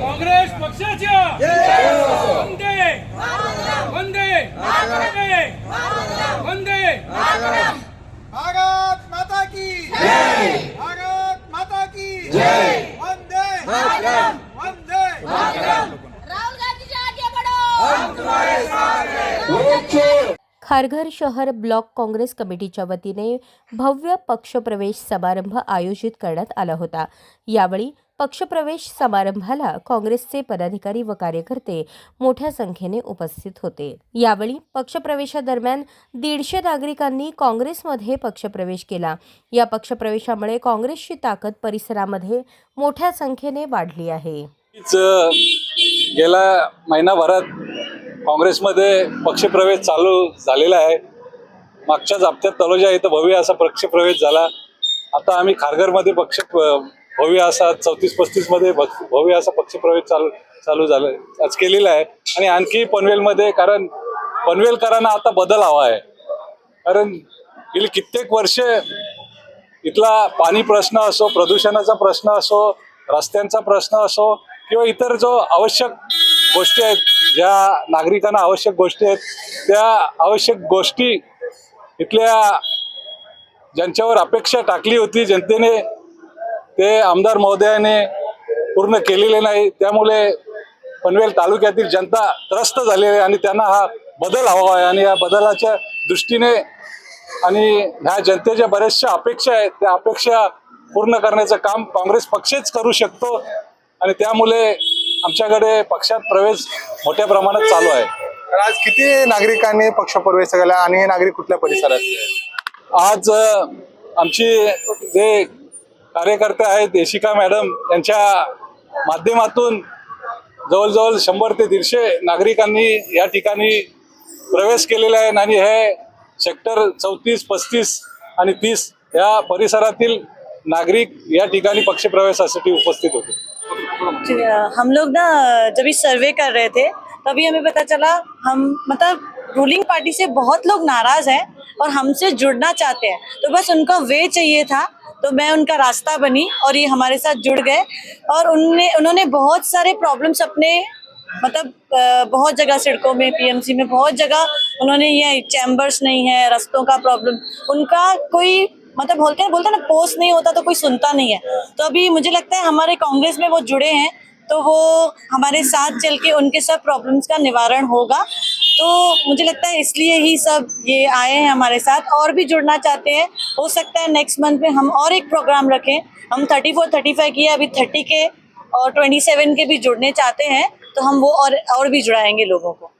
કોંગ્રેસ પક્ષ છે खारघर शहर ब्लॉक काँग्रेस कमिटीच्या वतीने भव्य पक्षप्रवेश समारंभ आयोजित करण्यात आला होता. यावेळी पक्षप्रवेश समारंभाला काँग्रेसचे पदाधिकारी व कार्यकर्ते मोठ्या संख्येने उपस्थित होते. यावेळी पक्षप्रवेशादरम्यान दीडशे नागरिकांनी काँग्रेसमध्ये पक्षप्रवेश केला. या पक्षप्रवेशामुळे काँग्रेसची ताकद परिसरामध्ये मोठ्या संख्येने वाढली आहे. गेल्या महिनाभरात काँग्रेसमध्ये पक्षप्रवेश चालू झालेला आहे. मागच्याच हप्त्यात तलोजा इथं भव्य असा पक्षप्रवेश झाला. आता आम्ही खारघरमध्ये पक्ष भव्य असा चौतीस पस्तीसमध्ये भव्य असा पक्षप्रवेश चालू चालू झालं आज केलेला आहे. आणि आणखी पनवेलमध्ये कारण पनवेलकरांना आता बदल हवा आहे. कारण गेली कित्येक वर्ष इथला पाणी प्रश्न असो प्रदूषणाचा प्रश्न असो रस्त्यांचा प्रश्न असो किंवा इतर जो आवश्यक गोष्टी आहेत ज्या नागरिकांना आवश्यक गोष्टी आहेत त्या आवश्यक गोष्टी इथल्या ज्यांच्यावर अपेक्षा टाकली होती जनतेने ते आमदार महोदयाने पूर्ण केलेले नाही. त्यामुळे पनवेल तालुक्यातील जनता त्रस्त झालेली आहे आणि त्यांना हा बदल हवा आहे आणि या बदलाच्या दृष्टीने आणि ह्या जनतेच्या बऱ्याचशा अपेक्षा आहेत. त्या अपेक्षा पूर्ण करण्याचं काम काँग्रेस पक्षच करू शकतो आणि त्यामुळे आमच्याकडे पक्षात प्रवेश मोठ्या प्रमाणात चालू आहे. तर आज किती नागरिकांनी पक्ष प्रवेश केला आणि हे नागरिक कुठल्या परिसरात आज अ, आमची जे कार्यकर्ते आहेत देशिका मॅडम यांच्या माध्यमातून जवळजवळ शंभर ते दीडशे नागरिकांनी या ठिकाणी प्रवेश केलेला आहे आणि हे सेक्टर चौतीस पस्तीस आणि तीस या परिसरातील नागरिक या ठिकाणी पक्षप्रवेशासाठी उपस्थित होते. हम लोग ना जब सर्वे कर रहे थे, तभी हमें पता चला, हम मतलब रूलिंग पार्टी से बहुत लोग नाराज़ हैं और हमसे जुड़ना चाहते हैं। तो बस उनका वे चाहिए था तो मैं उनका रास्ता बनी और ये हमारे साथ जुड़ गए। और उनने, उन्होंने बहुत सारे प्रॉब्लम्स अपने मतलब बहुत जगह सड़कों में पीएमसी में, बहुत जगह उन्होंने ये चैम्बर्स नहीं है, रास्तों का प्रॉब्लम उनका कोई मतलब बोलते हैं बोलते हैं ना पोस्ट नहीं होता तो कोई सुनता नहीं है। तो अभी मुझे लगता है हमारे कांग्रेस में वो जुड़े हैं तो वो हमारे साथ चल के उनके सब प्रॉब्लम्स का निवारण होगा। तो मुझे लगता है इसलिए ही सब ये आए हैं हमारे साथ और भी जुड़ना चाहते हैं। हो सकता है नेक्स्ट मंथ में हम और एक प्रोग्राम रखें। हम थर्टी फोर थर्टी फाइव किए अभी थर्टी के और ट्वेंटी सेवन के भी जुड़ने चाहते हैं तो हम वो और और भी जुड़ाएँगे लोगों को।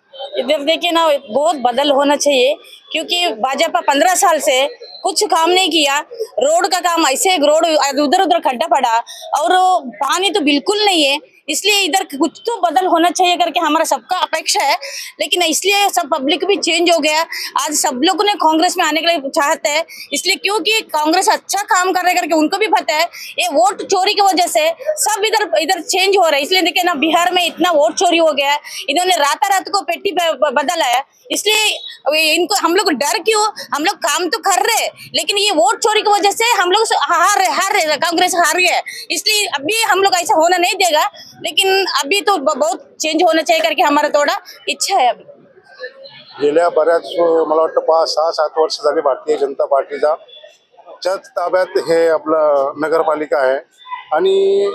देखिए ना, बहुत बदल होना चाहिए, क्योंकि भाजपा पंद्रह साल से कुछ काम नहीं किया। रोड का काम ऐसे एक रोड उधर उधर खड्डा पड़ा और पानी तो बिल्कुल नहीं है। इसलिए इधर कुछ तो बदल होना चाहिए करके हमारा सबका अपेक्षा है। लेकिन इसलिए सब पब्लिक भी चेंज हो गया। आज सब लोगों ने कांग्रेस में आने के लिए चाहते हैं। इसलिए क्योंकि कांग्रेस अच्छा काम कर रहे करके उनको भी पता है, ये वोट चोरी की वजह से सब इधर इधर चेंज हो रहा है। इसलिए देखिए ना, बिहार में इतना वोट चोरी हो गया है। इन्होंने रात रात को पेटी बदला है। इसलिए इनको, हम लोग डर क्यों? हम लोग काम तो कर रहे लेकिन ये वोट चोरी की वजह से हम लोग हार हार रहे कांग्रेस हार गया इसलिए अभी हम लोग ऐसा होना नहीं देगा। लेकिन अभी तो बहुत चेंज होना चाहिए करके हमारा थोड़ा इच्छा है अभी। गेल्या बऱ्याच मला वाटतं पाच सहा सात वर्ष झाली भारतीय जनता पार्टीचा. च्याच ताब्यात हे आपलं नगरपालिका आहे. आणि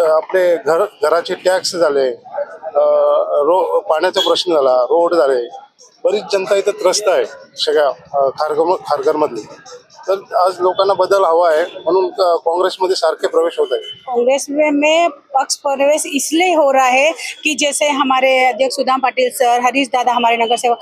आपले घर घराचे टॅक्स झाले रो पाण्याचा प्रश्न झाला रोड झाले. बरीच जनता इथं त्रस्त आहे सगळ्या खारघर खारघरमधली. तर आज लोकांना बदल हवा आहे म्हणून काँग्रेसमध्ये सारखे प्रवेश होत आहे कांग्रेस में में पक्ष प्रवेश इसलिए हो रहा है कि जैसे हमारे अध्यक्ष सुदाम पाटिल सर, हरीश दादा हमारे नगर सेवक,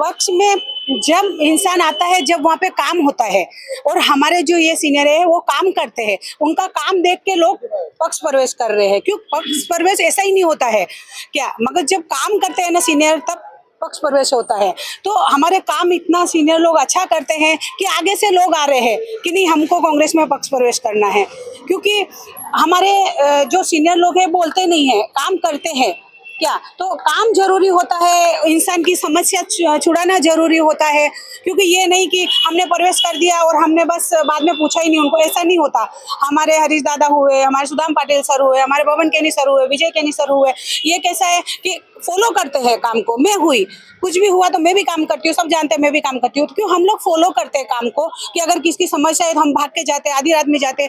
पक्ष में जब इंसान आता है, जब वहाँ पे काम होता है और हमारे जो ये सीनियर है, वो काम करते हैं। उनका काम देख के लोग पक्ष प्रवेश कर रहे हैं। क्यों? पक्ष प्रवेश ऐसा ही नहीं होता है। क्या? मगर जब काम करते हैं ना सीनियर, तब पक्ष प्रवेश होता है। तो हमारे काम इतना सीनियर लोग अच्छा करते हैं कि आगे से लोग आ रहे हैं कि नहीं, हमको कांग्रेस में पक्ष प्रवेश करना है। क्योंकि हमारे जो सीनियर लोग हैं, बोलते नहीं हैं, काम करते हैं। क्या? तो काम ज़रूरी होता है, इंसान की समस्या छुड़ाना ज़रूरी होता है। क्योंकि ये नहीं कि हमने प्रवेश कर दिया और हमने बस बाद में पूछा ही नहीं उनको, ऐसा नहीं होता। हमारे हरीश दादा हुए, हमारे सुदाम पाटिल सर हुए, हमारे पवन केनी सर हुए, विजय केनी सर हुए, ये कैसा है कि फॉलो करते हैं काम को। मैं हुई। कुछ भी हुआ तो मैं भी काम करती हूँ। सब जानते हैं मैं भी काम करती हूँ। तो क्यों हम लोग फॉलो करते हैं काम को? कि अगर किसकी समस्या है तो हम भाग के जाते आधी रात में जाते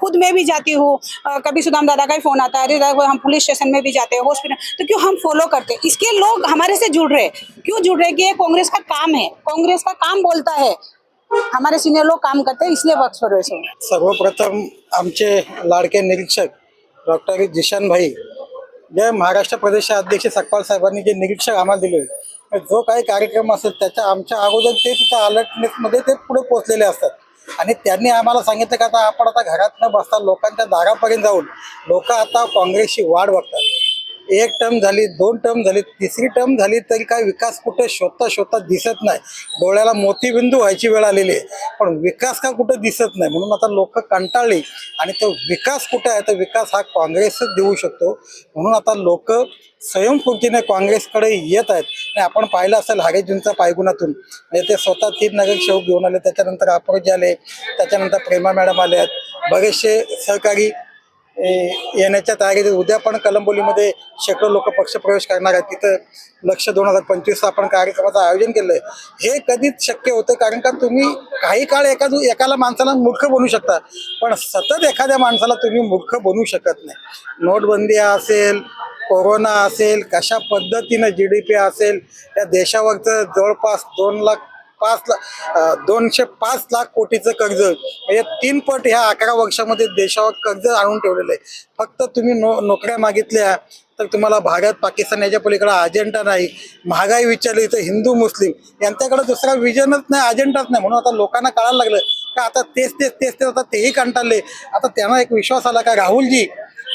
खुद मैं भी जाती हूँ। कभी सुदाम दादा का ही फ़ोन आता है। अरे हम पुलिस स्टेशन में भी जाते हैं हॉस्पिटल तो क्यों हम फॉलो करते इसके लोग हमारे से जुड़ रहे क्यों जुड़ रहे कि ये कांग्रेस का काम है? कांग्रेस का काम बोलता है। हमारे सीनियर लोग काम करते हैं, इसलिए प्रवेश सर्वप्रथम आमचे लाडके निरीक्षक डॉक्टर जिशान भाई जे महाराष्ट्र प्रदेश अध्यक्ष सकपाल साहेबांनी जे निरीक्षक आम्हाला दिले जो काही कार्यक्रम असेल त्याच्या आमच्या अगोदर ते तिथं अलर्टनेसमध्ये ते पुढे पोहोचलेले असतात. आणि त्यांनी आम्हाला सांगितलं की आता आपण आता घरात न बसता लोकांच्या दारापर्यंत जाऊन लोक आता काँग्रेसची वाढ बघतात. एक टर्म झाली दोन टर्म झाली तिसरी टर्म झाली तरी काय विकास कुठे शोधता शोधता दिसत नाही. डोळ्याला मोतीबिंदू व्हायची वेळ आलेली आहे. पण विकास का कुठं दिसत नाही? म्हणून आता लोक कंटाळली. आणि तो विकास कुठे आहे? तर विकास हा काँग्रेसच देऊ शकतो. म्हणून आता लोक स्वयंस्फूर्तीने काँग्रेसकडे येत आहेत. आणि आपण पाहिलं असेल हारेजींचा पायगुणातून. म्हणजे ते स्वतः तीन नगरसेवक घेऊन आले. त्याच्यानंतर अप्रोच आले. त्याच्यानंतर प्रेमा मॅडम आले आहेत. बरेचसे सहकारी येण्याच्या तयारीत उद्या पण कलंबोलीमध्ये शेकडो लोक पक्षप्रवेश करणार आहेत. तिथं लक्ष दोन हजार पंचवीसचा आपण कार्यक्रमाचं आयोजन केलं आहे हे कधीच शक्य होतं कारण का तुम्ही काही काळ एका एकाला माणसाला मूर्ख बनवू शकता. पण सतत एखाद्या माणसाला तुम्ही मूर्ख बनवू शकत नाही. नोटबंदी असेल कोरोना असेल कशा पद्धतीनं जी डी पी असेल या देशावरचं जवळपास दोन लाख पाच लाख दोनशे पाच लाख कोटीचं कर्ज. म्हणजे तीन पट ह्या अकरा वर्षामध्ये देशावर कर्ज आणून ठेवलेलं आहे. फक्त तुम्ही नो नोकऱ्या मागितल्या तर तुम्हाला भारत पाकिस्तान याच्या पलीकडे अजेंडा नाही. महागाई विचारली तर हिंदू मुस्लिम यांच्याकडे दुसरा विजनच नाही अजेंडाच नाही. म्हणून आता लोकांना कळायला लागलं का आता तेच तेच तेच तेच आता तेही कंटाळले. आता त्यांना एक विश्वास आला का? राहुलजी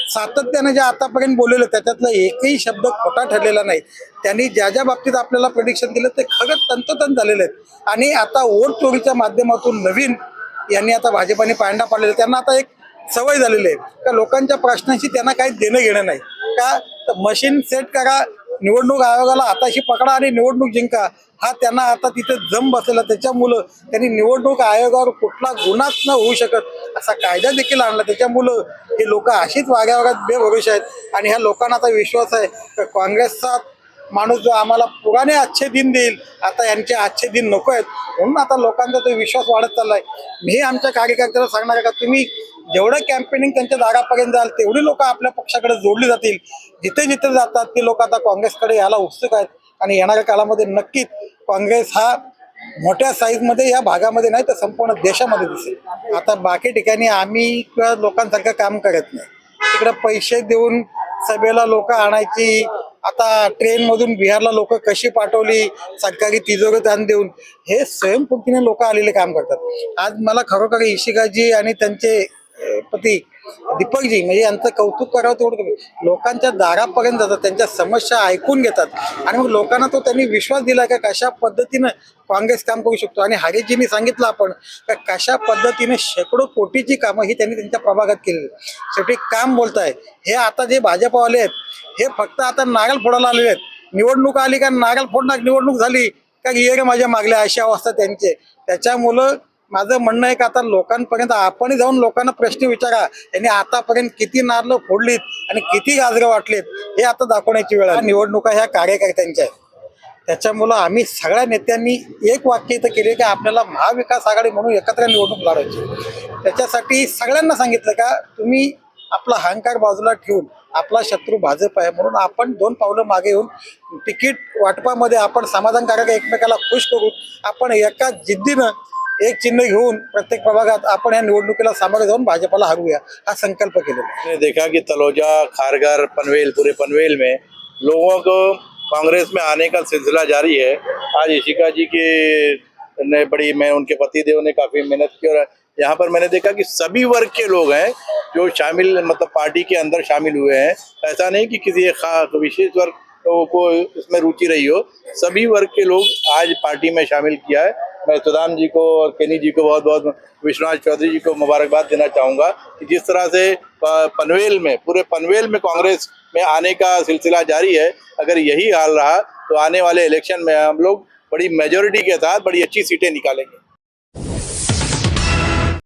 सातत्याने जे आतापर्यंत बोललेलं त्याच्यातला एकही शब्द खोटा ठरलेला नाही. त्यांनी ज्या ज्या बाबतीत आपल्याला प्रडिक्शन दिलं ते खरंच तंतोतंत झालेलं आहे आणि आता वोट चोरीच्या माध्यमातून नवीन यांनी आता भाजपाने पांडा पाडलेला त्यांना आता एक सवय झालेली आहे. का लोकांच्या प्रश्नांशी त्यांना काही देणं घेणं नाही. का मशीन सेट करा निवडणूक आयोगाला हाताशी पकडा आणि निवडणूक जिंका. हा त्यांना आता तिथे जम बसलेला. त्याच्यामुळं त्यांनी निवडणूक आयोगावर कुठला गुन्हाच न होऊ शकत असा कायदा देखील आणला. त्याच्यामुळं हे लोक अशीच वाग्यावागात बेभरोसे आहेत. आणि ह्या लोकांना आता विश्वास आहे. काँग्रेसचा माणूस जो आम्हाला पुराने आजचे दिन देईल आता यांचे आजचे दिन नको आहेत. म्हणून आता लोकांचा तो विश्वास वाढत चाललाय. मी आमच्या कार्यकर्त्याला सांगणार आहे का तुम्ही जेवढं कॅम्पेनिंग त्यांच्या दारापर्यंत जाल तेवढी लोक आपल्या पक्षाकडे जोडली जातील. जिथे जिथे जातात ते लोक आता काँग्रेसकडे यायला उत्सुक आहेत. आणि येणाऱ्या काळामध्ये नक्कीच काँग्रेस हा मोठ्या साईजमध्ये या भागामध्ये नाही तर संपूर्ण देशामध्ये दिसेल. आता बाकी ठिकाणी आम्ही किंवा लोकांसारखं काम करत नाही. तिकडे पैसे देऊन सभेला लोक आणायची आता ट्रेनमधून बिहारला लोक कशी पाठवली? सरकारी तिजोरीत आण देऊन. हे स्वयंपूर्तीने लोक आलेले काम करतात. आज मला खरोखर इशिकाजी आणि त्यांचे पती दीपकजी म्हणजे यांचं कौतुक करावं तेवढं कमी. लोकांच्या दारापर्यंत जातात त्यांच्या समस्या ऐकून घेतात. आणि मग लोकांना तो त्यांनी विश्वास दिला का कशा पद्धतीनं काँग्रेस काम करू शकतो? आणि हरीजींनी सांगितलं आपण का कशा पद्धतीने शेकडो कोटीची कामं ही त्यांनी त्यांच्या प्रभागात केलेली शेवटी काम बोलताय. हे आता जे भाजपवाले आहेत हे फक्त आता नारळ फोडायला आलेले आहेत. निवडणूक आली का नारळ फोडणार? निवडणूक झाली का? ये रे माझ्या मागल्या अशी अवस्था त्यांचे त्याच्यामुळं माझं म्हणणं आहे का आता लोकांपर्यंत आपण जाऊन लोकांना प्रश्न विचारा. त्यांनी आतापर्यंत किती नारळ फोडलीत आणि किती गाजरं वाटलीत हे आता दाखवण्याची वेळ आहे निवडणुका ह्या कार्यकर्त्यांच्या आहेत. त्याच्यामुळं आम्ही सगळ्या नेत्यांनी एक वाक्य इथं केले की आपल्याला महाविकास आघाडी म्हणून एकत्र निवडणूक लढवायची त्याच्यासाठी सगळ्यांना सांगितलं का तुम्ही आपला अहंकार बाजूला ठेवून आपला शत्रू भाजप आहे म्हणून आपण दोन पावलं मागे येऊन तिकीट वाटपामध्ये आपण समाधानकारक एकमेकाला खुश करू आपण एका जिद्दीनं एक चिन्ह घेऊन प्रत्येक प्रभागात आपण या निवडणुकीला सामोरे जाऊन भाजपाला हरवूया, हा संकल्प केलेला देखा कि तलोजा खारगर पनवेल, पूरे पनवेल में लोगों को कांग्रेस में आने का सिलसिला जारी है। आज ईशिका जी के ने बड़ी, मैं उनके पति देव ने काफ़ी मेहनत की और यहाँ पर मैंने देखा कि सभी वर्ग के लोग हैं जो शामिल मतलब पार्टी के अंदर शामिल हुए हैं। ऐसा नहीं कि किसी एक खास विशेष वर्ग को इसमें रुचि रही हो। सभी वर्ग के लोग आज पार्टी में शामिल किया है। मैं सुदाम जी को और केनी जी को बहुत बहुत विश्वनाथ चौधरी जी को मुबारकबाद देना चाहूँगा कि जिस तरह से पनवेल में, पूरे पनवेल में कांग्रेस में आने का सिलसिला जारी है, अगर यही हाल रहा तो आने वाले इलेक्शन में हम लोग बड़ी मेजोरिटी के साथ बड़ी अच्छी सीटें निकालेंगे।